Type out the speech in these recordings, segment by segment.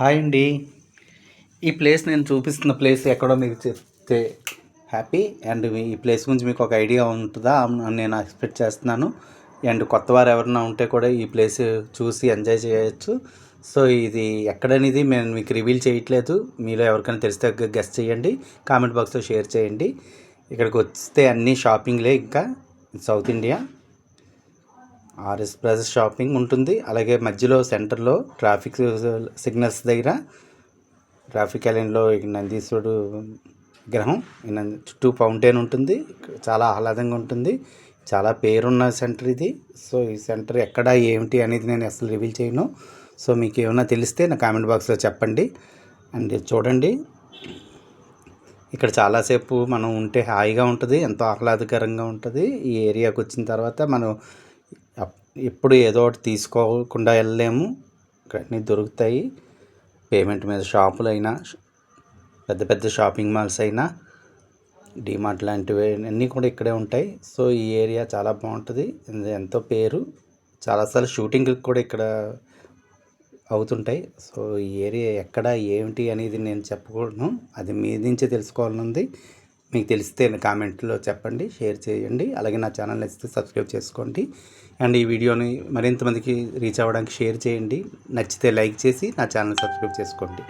Hi అండి. ఈ place నేను చూపిస్తున్న ప్లేస్ ఎక్కడో మీకు చెప్తే హ్యాపీ. అండ్ ఈ ప్లేస్ గురించి మీకు ఒక ఐడియా ఉంటుందా? అని నేను ఎక్స్పెక్ట్ చేస్తున్నాను. అండ్ కొత్త వారు ఎవరైనా ఉంటే కూడా ఈ ప్లేస్ చూసి ఎంజాయ్ చేయొచ్చు. సో ఇది ఎక్కడనేది నేను మీకు రివీల్ చేయట్లేదు. మీలో ఎవరికైనా తెలిస్తే గెస్ట్ చేయండి. కామెంట్ బాక్స్లో షేర్ చేయండి. ఇక్కడికి వస్తే అన్నీ షాపింగ్లే ఇంకా. South India RS plus shopping ఉంటుంది. అలాగే మధ్యలో సెంటర్లో ట్రాఫిక్ సిగ్నల్స్ దగ్గర ట్రాఫిక్ ఐలాండ్లో ఈ నందీశ్వరుడు విగ్రహం ఈ నంది చుట్టూ ఫౌంటైన్ ఉంటుంది. చాలా ఆహ్లాదంగా ఉంటుంది. చాలా పేరున్న సెంటర్ ఇది. సో ఈ సెంటర్ ఎక్కడ ఏమిటి అనేది నేను అసలు రివీల్ చేయను. సో మీకు ఏమైనా తెలిస్తే నా కామెంట్ బాక్స్లో చెప్పండి. అండ్ చూడండి. ఇక్కడ చాలాసేపు మనం ఉంటే హాయిగా ఉంటుంది ఎంతో ఆహ్లాదకరంగా ఉంటుంది. ఈ ఏరియాకి వచ్చిన తర్వాత మనం ఎప్పుడు ఏదో ఒకటి తీసుకోకుండా వెళ్ళలేము. ఇక్కడ అన్నీ దొరుకుతాయి. పేమెంట్ మీద షాపులు అయినా పెద్ద పెద్ద షాపింగ్ మాల్స్ అయినా డిమార్ట్ లాంటివి అన్నీ కూడా ఇక్కడే ఉంటాయి. సో ఈ ఏరియా చాలా బాగుంటుంది. ఎంతో పేరు. చాలాసార్లు షూటింగ్కి కూడా ఇక్కడ అవుతుంటాయి. సో ఈ ఏరియా ఎక్కడ ఏమిటి అనేది నేను చెప్పకూడను అది మీ నుంచే తెలుసుకోవాలని ఉంది మీకు తెలిస్తే కామెంట్లో చెప్పండి షేర్ చేయండి. అలాగే నా ఛానల్ నచ్చితే సబ్స్క్రైబ్ చేసుకోండి. అండ్ ఈ వీడియోని మరింత మందికి రీచ్ అవ్వడానికి షేర్ చేయండి. నచ్చితే లైక్ చేసి నా ఛానల్ సబ్స్క్రైబ్ చేసుకోండి.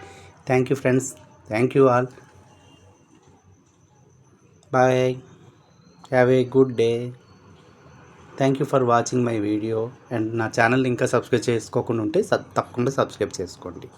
Thank you friends. Thank you all. Bye. Have a good day. Thank you for watching my video. And నా ఛానల్ ఇంకా సబ్స్క్రైబ్ చేసుకోకుండా ఉంటే సబ్ తప్పకుండా సబ్స్క్రైబ్ చేసుకోండి.